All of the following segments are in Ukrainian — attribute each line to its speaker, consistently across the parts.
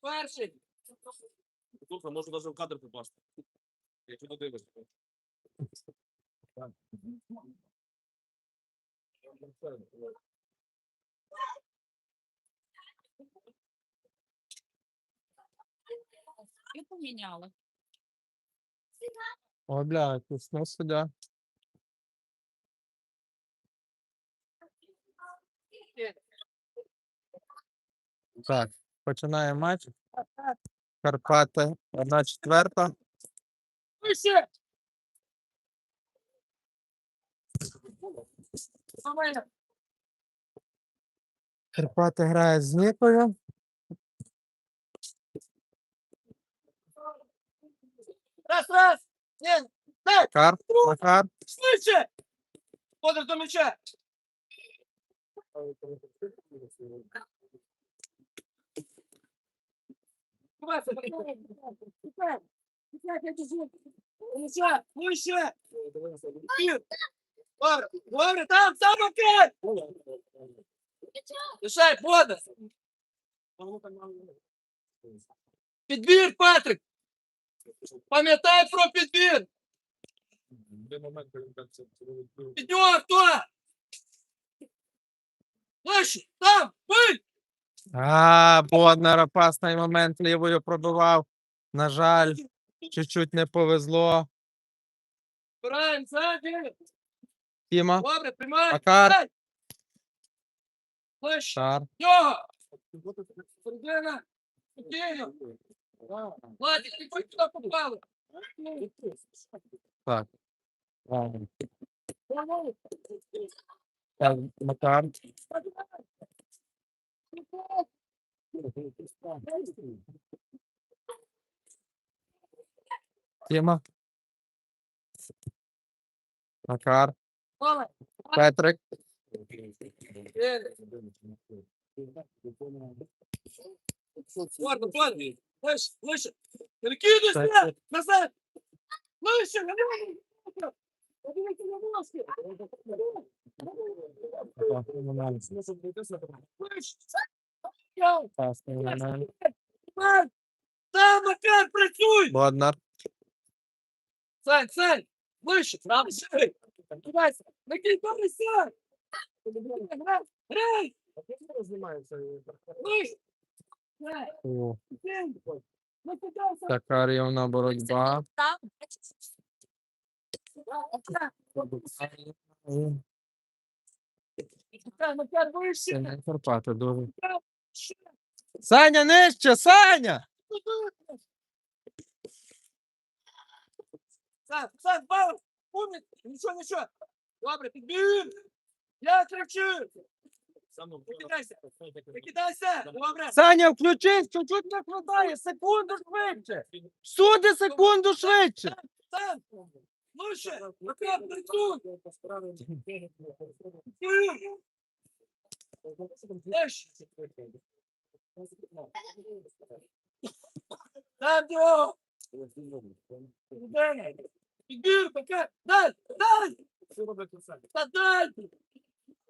Speaker 1: Перший.
Speaker 2: Слухай, можу навіть в кадр попасти. Якщо додивишся.
Speaker 3: І поміняли.
Speaker 4: Ой, бля, тісно сюди. Так, починаємо матч. Карпати, одна четверта. Карпати грають з Нікою.
Speaker 1: Раз, раз. Ні,
Speaker 4: Макар, Макар.
Speaker 1: швидше. Подер до м'яча. Вище, вище. Добре, добре, там, там опять. Лишай, подер. Підбір, Патрик. Пам'ятай про підбір.
Speaker 2: Де момент, коли він так це робить?
Speaker 1: Під нього хто? Вище, там, бий.
Speaker 4: А, Боднар опасний момент лівою пробивав. На жаль, чуть-чуть не повезло. Тіма,
Speaker 1: Добре, приймай.
Speaker 4: Макар. Шар.
Speaker 1: Середина. Владик, ти хоч туди попали.
Speaker 4: Так. Так, Макар. Тіма. Макар.
Speaker 1: Поле.
Speaker 4: Петрик.
Speaker 1: Є. Ладно, падай. Вище, вище. Перекидуйся.
Speaker 4: Так.
Speaker 1: Назад. Вище, Там, Макар, працюй!
Speaker 4: Боднар.
Speaker 1: Сань, Сань! Вище! Там шире! Кидайся! Накинь помися! Грай! Грай! Грай!
Speaker 4: Боротьба. Карпати дуже. Саня, нижче, Саня!
Speaker 1: Сань, Сань, бал! Умник! Нічого, нічого! Добре, підбір! Я кричу! Викидайся! Викидайся! Добре!
Speaker 4: Саня, включись, чуть-чуть не хватає, секунду швидше. Всюди секунду швидше.
Speaker 1: Сань! Вище! Макар, працюй! Вище! Там його! Дай! Підбір, пока! Дай! Дай! Та дай!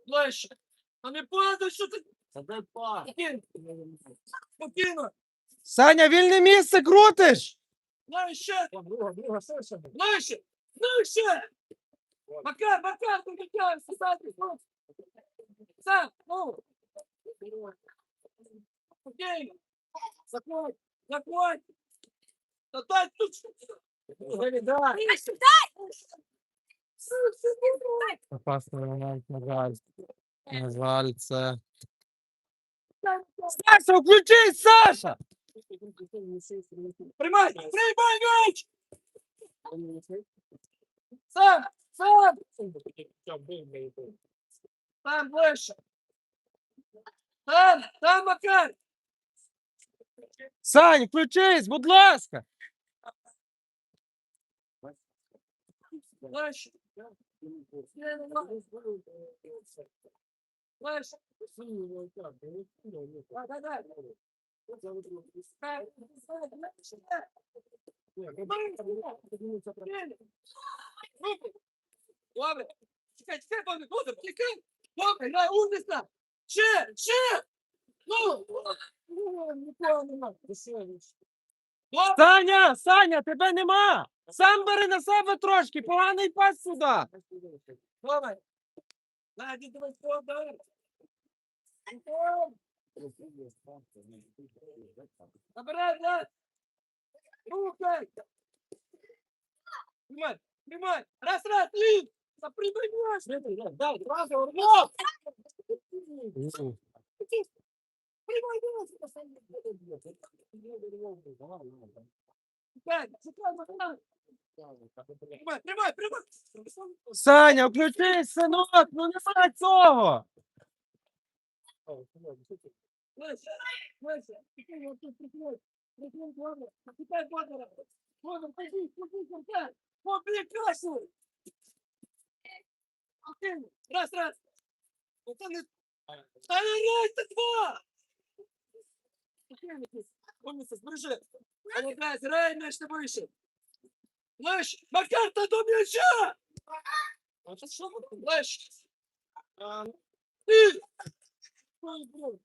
Speaker 1: Вище! А не падай, що ти? Спокійно! Спокійно!
Speaker 4: Саня, вільне місце крутиш.
Speaker 1: Вище! Вище! Вище! Макар, Макар, ти Макар, сосати! Сам, ну! Спокійно! Заходь! Заходь! Та дай тут! Дай!
Speaker 4: Опасний момент, на жаль. На жаль, це.
Speaker 1: Саша,
Speaker 4: Саша, включись, Саша!
Speaker 1: Приймай! Приймай м'яч! Сам! Сам! Там ближче! Там! Там, Макар!
Speaker 4: Сань, включись, будь ласка.
Speaker 1: Ближче! Ближче! Дай, дай, дай! Добре. Чекай, чекай, Боже, Боже, чекай. Добре, грай, умниця. Ще, ще. Ну. Ти що, ви що?
Speaker 4: Саня, Саня, тебе нема. Сам бери на себе трошки, поганий пас сюди.
Speaker 1: Давай. Наді, давай. Набирай, да. Рухай. Прямай, прямай. Раз, раз, и. Да прямай, Дай, раз, прямой.
Speaker 4: Саня, включись, синок, ну нема цього.
Speaker 1: Леся, Леся, прикинь, вот тут прикинь. Прикинь. Побей кассу. Окей, раз, раз. Вот он и... Да не раз, два. Окей, Умница, сбрыжи. А вот раз, рай, мяч на выше. Леш, Макар-то до мяча! А ты что, Леш? А, Ты! Ой, блин.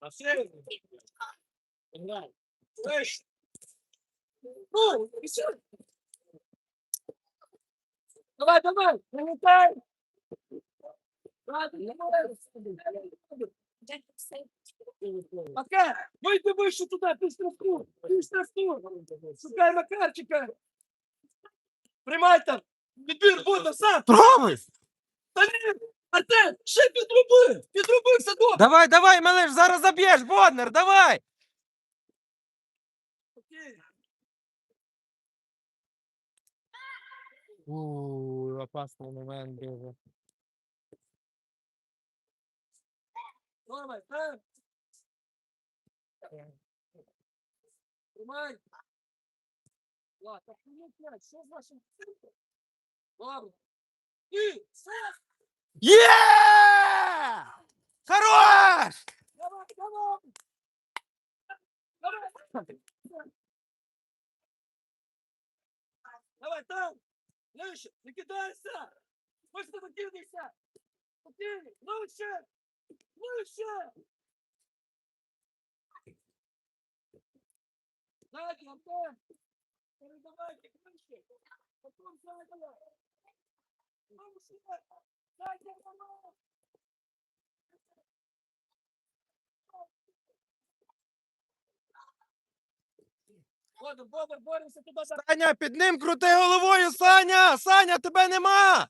Speaker 1: А все? Играй. Давай, давай, прилетай! Ладно, давай. Макар, выйди выше туда, ты штрафку, ты штрафку. Шукай Макарчика. Приймай там. Відбір буде сам.
Speaker 4: Пробуй.
Speaker 1: Та ні, Артем, ще підруби. Підруби все добре.
Speaker 4: Давай, давай, малиш, зараз заб'єш, Боднер, давай. Ууу, опасний момент дуже.
Speaker 1: Давай, так. Тримай. Ладно, так ну п'ять, що з вашим центром? Ладно. І, все,
Speaker 4: Є! Хорош!
Speaker 1: давай, давай. Давай. Давай, там. Лише, не кидайся. Ось ти викидайся. Окей, лучше. Лучше. Сзади, Антон. Передавайте, крыши. Потом сзади. Лучше. Сзади. Бодр, боремося туди.
Speaker 4: Саня, під ним крути головою, Саня! Саня, тебе нема!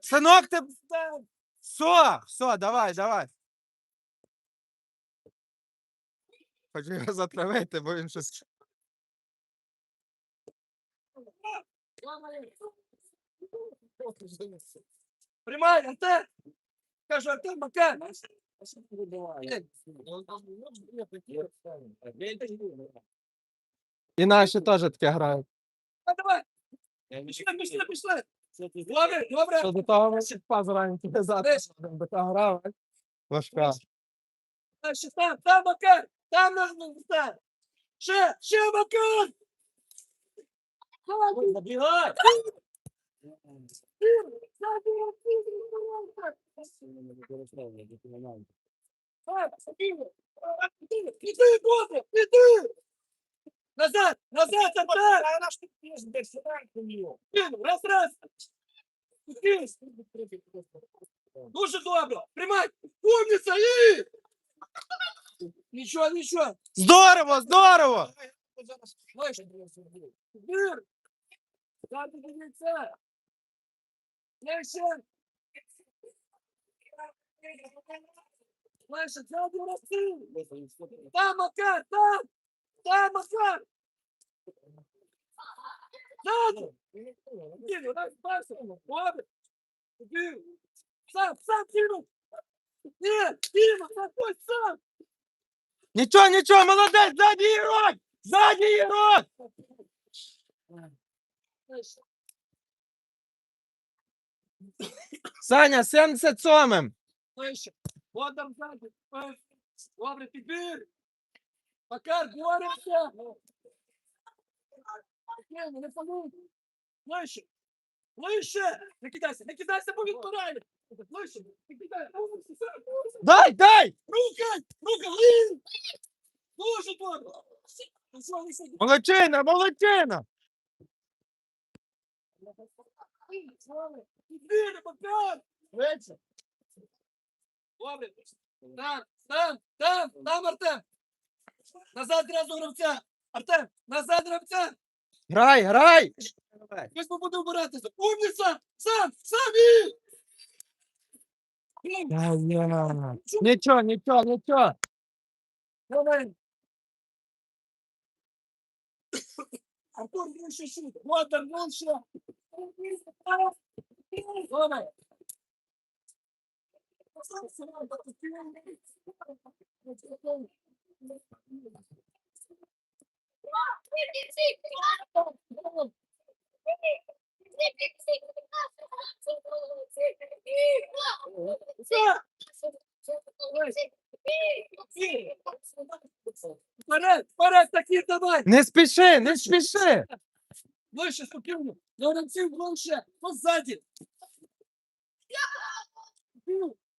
Speaker 4: Синок, ти... Все, все, давай, давай. Хочу його затравити, бо він щось...
Speaker 1: Приймай, Антон! Кажу, Антон, Макар!
Speaker 4: І наші теж таке грають.
Speaker 1: Давай, пішли, пішли, пішли! Добре, добре!
Speaker 4: Що до того ми ще паз раніше казати, бо та гра важка.
Speaker 1: Дальше, там, там, Макар! Там нужно стати! Ще, ще, Макар! Забігай! Іди, Бодя, іди! Назад, назад, назад! Кину, Раз, раз! Іди! Дуже добре! Приймай! Умниця і! Нічого, нічого!
Speaker 4: Здорово, здорово!
Speaker 1: Слышь, Бир! Как ты яйца? Слышь! Слышь, сзади расты! Там, Макар, там! Там, Макар! Сзади! Иди, дай спасибо! Ладно! Иди! Сам, сам кину! Нет, Дима, такой сам!
Speaker 4: Нічого, нічого, молодець, ззаді ігрок! Ззаді ігрок!
Speaker 1: Слышь,
Speaker 4: Саня, 77-м.
Speaker 1: Слышь, вот там сзади. Ой, Добре, теперь. Макар, боремся. Окей, не получится. Слышь, слышь, не кидайся, не кидайся, бо він порає. Ближче. Підкидай. Рука,
Speaker 4: Дай, дай!
Speaker 1: рука, лин. Дуже добре. Ну, що ви сидите?
Speaker 4: Молодчина, молодчина!
Speaker 1: Іди, Макар! Швидше. Добре. Там, там, там, там, Артем. Назад одразу гравця. Артем, назад гравця.
Speaker 4: Грай, грай!
Speaker 1: Хтось буде вбиратися. Умниця! Сам, сам і!
Speaker 4: Нічого, нічого, нічого.
Speaker 1: Давай. Артур, ну ще шут. Водор, ну ще. Давай. Вперед, вперед, такі давай.
Speaker 4: Не спіши, не спіши.
Speaker 1: Вище, спокійно. На ранців ближче, позаді.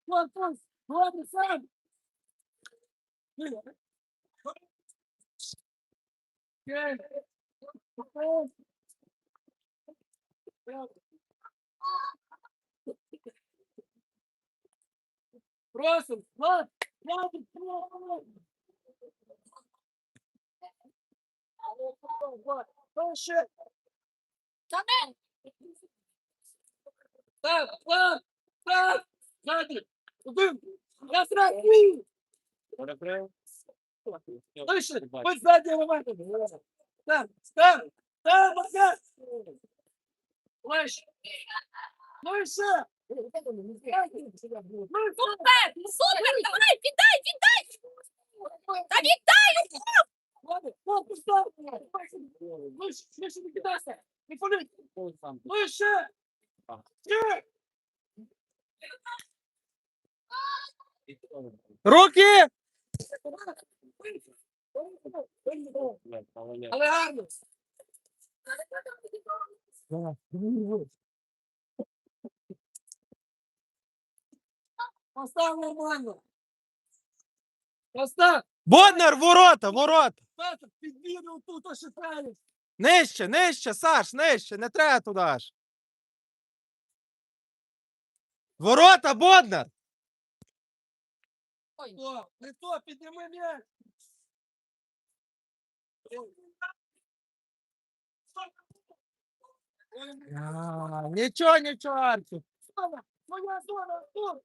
Speaker 1: Спокійно. Вон, вон, Добре, сам. Окей. Окей. Просим, Влад, Влад, Влад. Влад, Вище. Так, так, так, сзади, один, я сразу,
Speaker 2: Перекрив.
Speaker 1: Вище, будь сзади моменту. Так, так, так, Макар. Вище. Вище.
Speaker 3: Супер! Супер! Давай, віддай, віддай! Та віддай!
Speaker 1: Вище, вище не кидайся. Не полить. Вище. Ще.
Speaker 4: Руки!
Speaker 1: Але гарно. Постав нормально. Постав.
Speaker 4: Боднар, ворота, ворота!
Speaker 1: Петр, підвірив тут, ошипаєш.
Speaker 4: Нижче, нижче, Саш, нижче, не треба туди аж. Ворота, Боднар!
Speaker 1: О, не підніми м'яч.
Speaker 4: А, Нічого, нічого, Арчі.
Speaker 1: Зона, моя зона, Артур.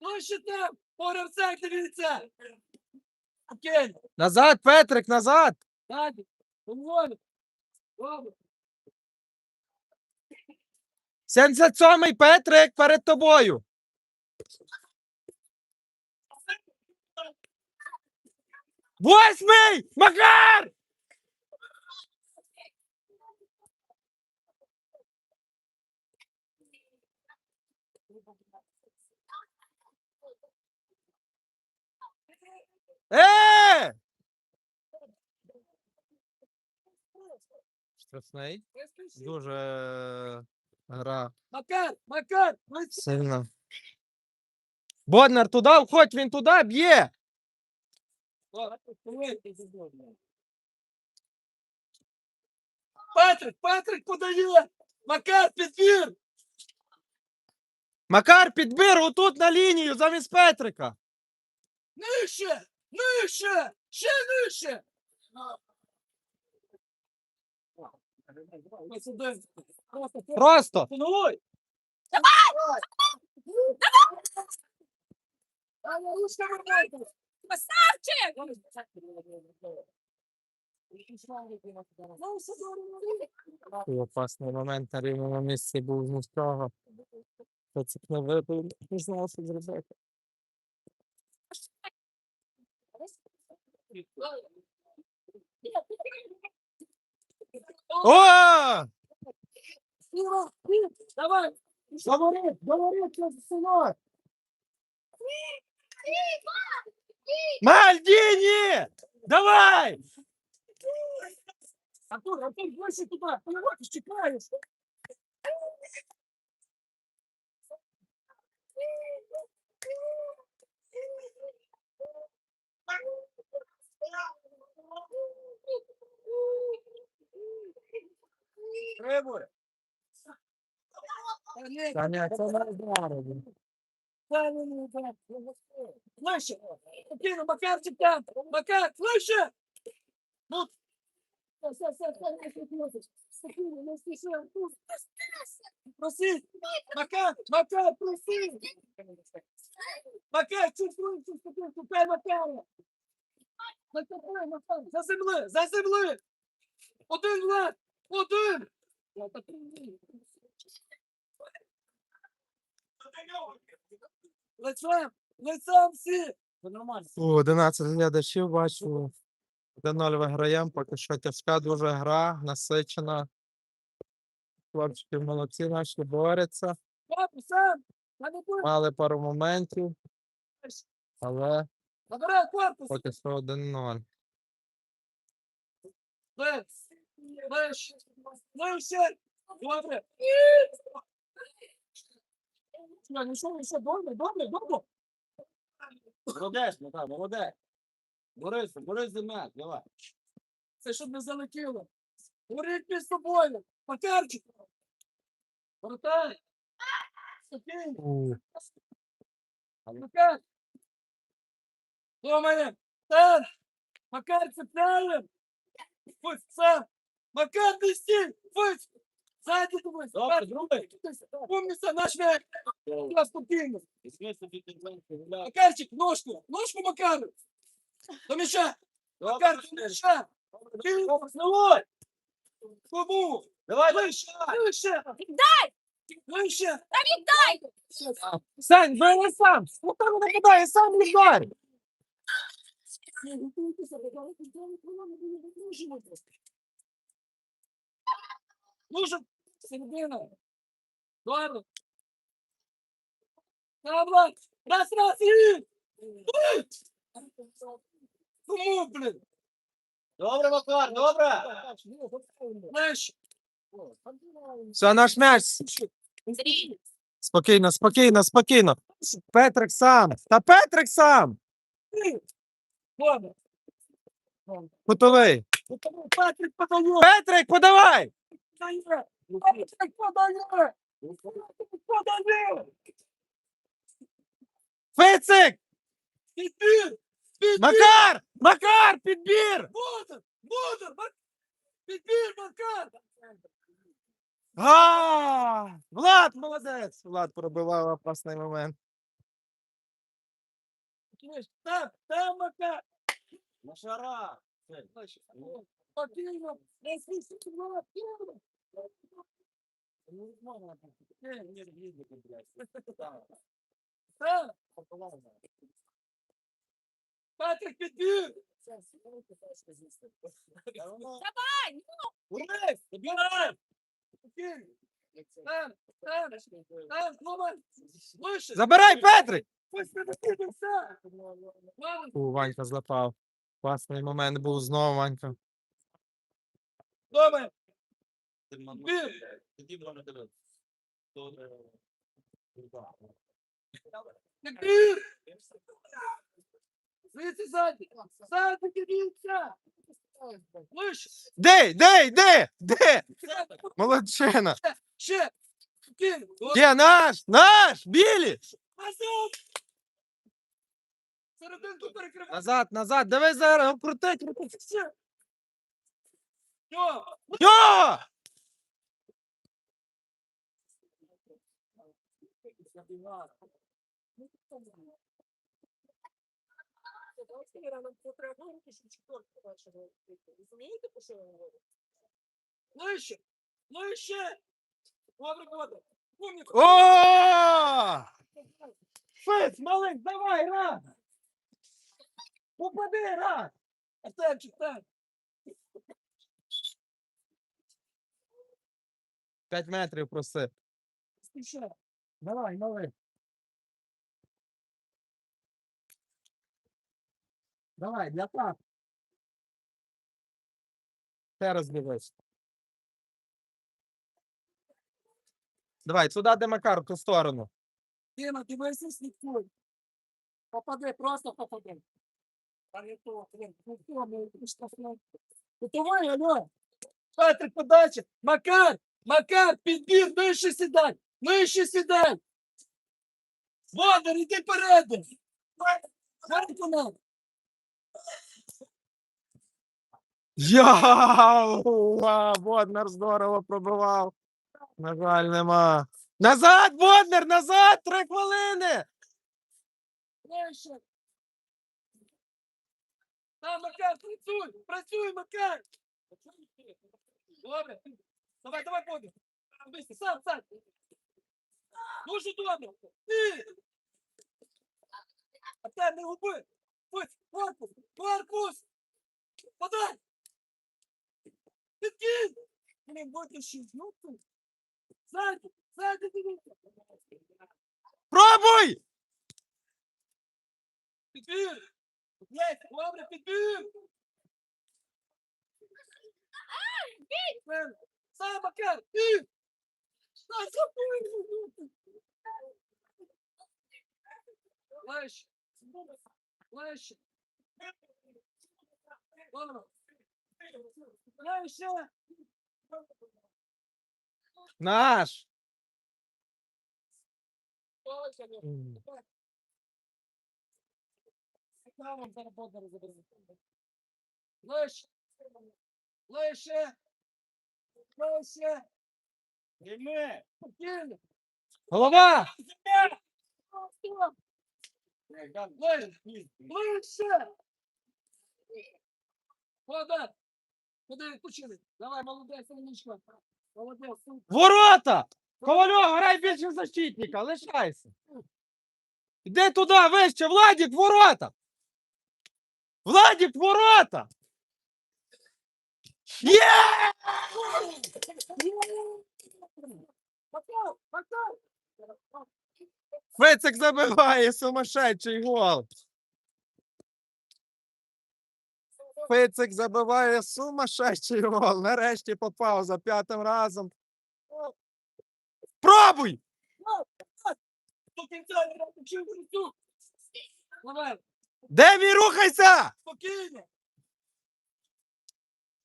Speaker 1: Ближче там, по гравцях дивіться. Окей,
Speaker 4: Назад, Петрик, назад!
Speaker 1: Надя, помолі. Добре.
Speaker 4: 77-й Петрик перед тобою. Восьмий! Макар! Е! Штрафний. Дуже е, гра
Speaker 1: Макар, Макар,
Speaker 4: сильна. Боднар, туди входь, він туди б'є.
Speaker 1: Патрик, Патрик подає. Макар, підбір.
Speaker 4: Макар, підбір отут на лінію замість Петрика.
Speaker 1: Нижче, нижче, ще нижче. Просто. Пановой! Давай!
Speaker 3: Красавчик!
Speaker 1: Ну.
Speaker 4: Такий опасний момент на рівному місці був з нічого. Та це не знав, що зробити. О!
Speaker 1: Давай! Говори, говори, що синок!
Speaker 4: Мальдіні! Давай!
Speaker 1: Артур, Артур, ближче туди! Поливати, чекаєш! Требує.
Speaker 4: Саня, це не зараз.
Speaker 1: Слышь, спокійно, Макарчик там, Макар, не спіши, ну, Макар, Макар, проси! Макар! Наступай, Макар, за земли, за земли! Один, Влад, один! Лицем, лицем всі! Це нормально.
Speaker 4: О, 11 глядачів бачу. 1-0 виграємо, поки що тяжка дуже гра, насичена. Хлопчики молодці наші борються.
Speaker 1: Папу, сам! Та не будь!
Speaker 4: Мали пару моментів, але
Speaker 1: Забирай корпус!
Speaker 4: поки що 1-0.
Speaker 1: Лес! Леш! Леше! Добре! Я ну що, ну що, добре, добре, добре!
Speaker 2: Молодець, Макар, молодець. Борис, Борис за м'яч, давай.
Speaker 1: Це щоб не залетіло! Горіть між собою! Макарчик! Воротай! Спокійно!
Speaker 4: У,
Speaker 1: Макар! Думає! Сам! Макар, цепляем! Пусть сам! Макар, не стій! Пусть! Сзади. Помнится наш! Я спокійно!
Speaker 2: Гуляй.
Speaker 1: Макарчик, ножку! Ножку Макару! До мяча! Макар, до мяча! Вставай! Кому?
Speaker 2: Давай,
Speaker 1: Вище! Вище!
Speaker 3: Віддай!
Speaker 1: Вище!
Speaker 3: Та віддай!
Speaker 4: Сань, бери сам! Спокійно нападай, сам віддай!
Speaker 1: Нужен середина. Ладно. Давай. Раз, раз, и... Кому, блин?
Speaker 2: Добре, Макар, добре.
Speaker 4: Все, наш м'яч! Спокійно, спокійно, спокійно. Петрик сам! Та Петрик сам!
Speaker 1: ладно.
Speaker 4: Кутовий!
Speaker 1: Патрик подает.
Speaker 4: Петрик, подавай! Фицик!
Speaker 1: Підбір. Підбір.
Speaker 4: Макар! Макар! Підбір!
Speaker 1: Буду. Буду. Мак- Підбір, Макар.
Speaker 4: А! Влад, молодець! Влад пробивав опасний момент.
Speaker 1: Там, там, Макар.
Speaker 2: На шара.
Speaker 1: Спокійно. Не слухай, Влад. Там. Патрик, підбір.
Speaker 3: давай! ну,
Speaker 1: Урей, забирай. Там.
Speaker 4: Забирай, Петрик!
Speaker 1: Пусть не викидався.
Speaker 4: У, Ванька злапав. Класний момент був знову, Ванька.
Speaker 1: Дома.
Speaker 4: Де, де, де, де? Молодчина!
Speaker 1: Ще.
Speaker 4: Де наш? Наш! Білі!
Speaker 1: Назад. Серединку перекривай.
Speaker 4: Назад, назад, давай зараз, крутить!
Speaker 1: Ще. Йо.
Speaker 4: Йо!
Speaker 1: Ближче! Ближче! Добре, добре. Умник. Малик, давай, раз! Упади, раз! Артемчик, так.
Speaker 4: П'ять метрів просив.
Speaker 1: Спішай. Давай, малик. Давай, для так.
Speaker 4: Ще раз дивись. Давай, сюди, де Макар, в ту сторону.
Speaker 1: Дима, дивися, слідкуй. Попади, просто попади. Та не то, то, ми штрафно. Готовий, алло. Петрик, подача. Макар, Макар, підбір, нижче сідай. Нижче сідай. Бондар, іди передом. Виконав.
Speaker 4: Я Боднер здорово пробивав. На жаль, нема. Назад, Боднер, назад! Три хвилини!
Speaker 1: Нижче. Та, Макар, працюй, працюй, Макар. Добре. Давай, давай, Бондар. Сам, сам. Дуже добре. Ти. А те не губи. Ось, корпус, корпус. Подай. Підкинь. Блін, будь ще знути. Ззаді, ззаді дивіться.
Speaker 4: Пробуй!
Speaker 1: Підбір. Є, добре, підбір. Сам, Макар, ти. Лещ. Добре. Лещ.
Speaker 4: Наш!
Speaker 1: Правом зараз Бондар
Speaker 4: Голова!
Speaker 1: Лише! Молодець! Куди? Давай, молодець, Анічка. Молодець, супер.
Speaker 4: Ворота! Ковальов, грай більше защитника, лишайся. Іди туди, вище, Владік, ворота! Владік, ворота! Є! Фецик забиває сумасшедший гол. Фицик забиває сумасшедший гол. Нарешті попав за п'ятим разом. Пробуй!
Speaker 1: Давай,
Speaker 4: Демі, рухайся!
Speaker 1: спокійно.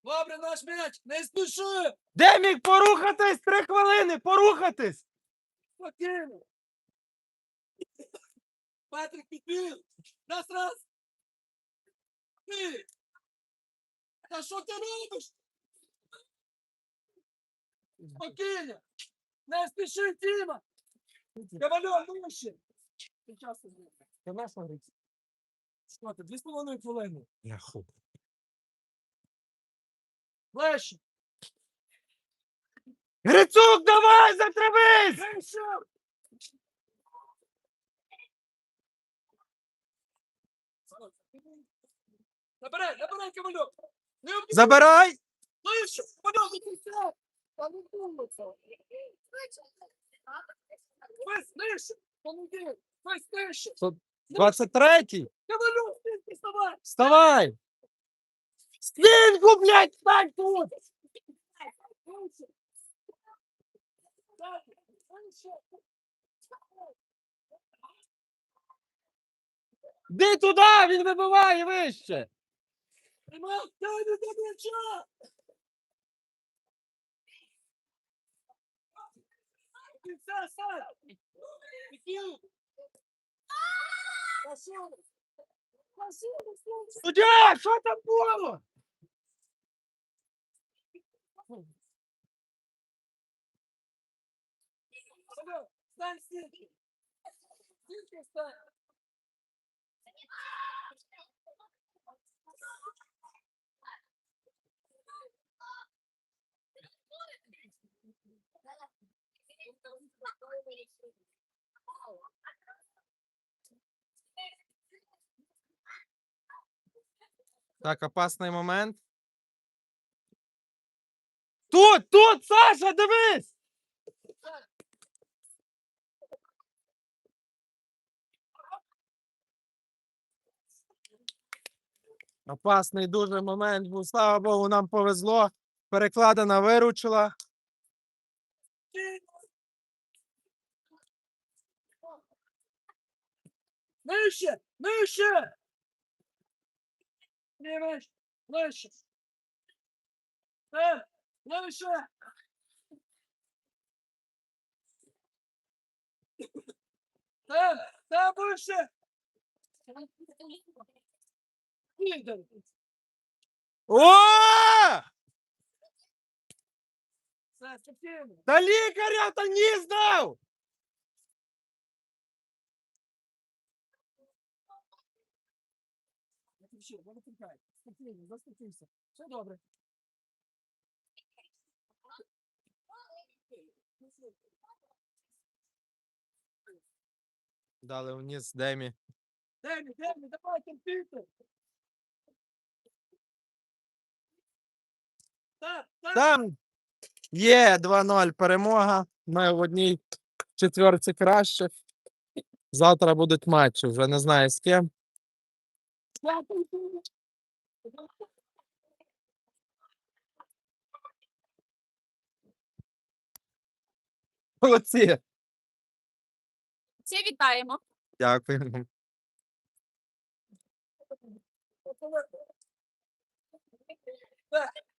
Speaker 1: Добре, наш м'яч, не спіши.
Speaker 4: Демік, порухатись! Три хвилини! Порухатись!
Speaker 1: Спокійно. Патрик підбіг. Раз, раз. Ти. Та що ти робиш? Спокійно. Не спіши, Тіма. Кавальон, нижче. Ти часу не.
Speaker 4: Ти наш говорить?
Speaker 1: Що ти, дві з половиною хвилини.
Speaker 4: Я хуй.
Speaker 1: Леще.
Speaker 4: Грицук, давай, затривись!
Speaker 1: Леще. Набирай, набирай.
Speaker 4: Забирай!
Speaker 1: Не кінця. Та не думайся. Весь нижче. Помоги. Весь нижче.
Speaker 4: 23-й!
Speaker 1: Кавалю, ти вставай.
Speaker 4: Вставай! Стінку, блядь, стань тут! Де туди, він вибиває вище! Суддя, що там було?
Speaker 1: Стань стільки. Стільки стань.
Speaker 4: Так, опасний момент. Тут, тут, Саша, дивись! Опасний дуже момент був. Слава Богу, нам повезло. Перекладина виручила.
Speaker 1: Нижче, Нижче! Лівиш! Ближче! Те! Ближче! Те! Те ближче! Лідер!
Speaker 4: О!
Speaker 1: Все, спокійно!
Speaker 4: Та лікаря та ні здав!
Speaker 1: Не кричи, не викликай. Спокійно, заспокійся. Все добре.
Speaker 4: Дали вниз Демі.
Speaker 1: Демі, Демі, давай так.
Speaker 4: Там є 2-0 перемога. Ми в одній четверці кращих. Завтра будуть матчі, вже не знаю з ким. Молодці.
Speaker 3: Всі вітаємо.
Speaker 4: Дякую.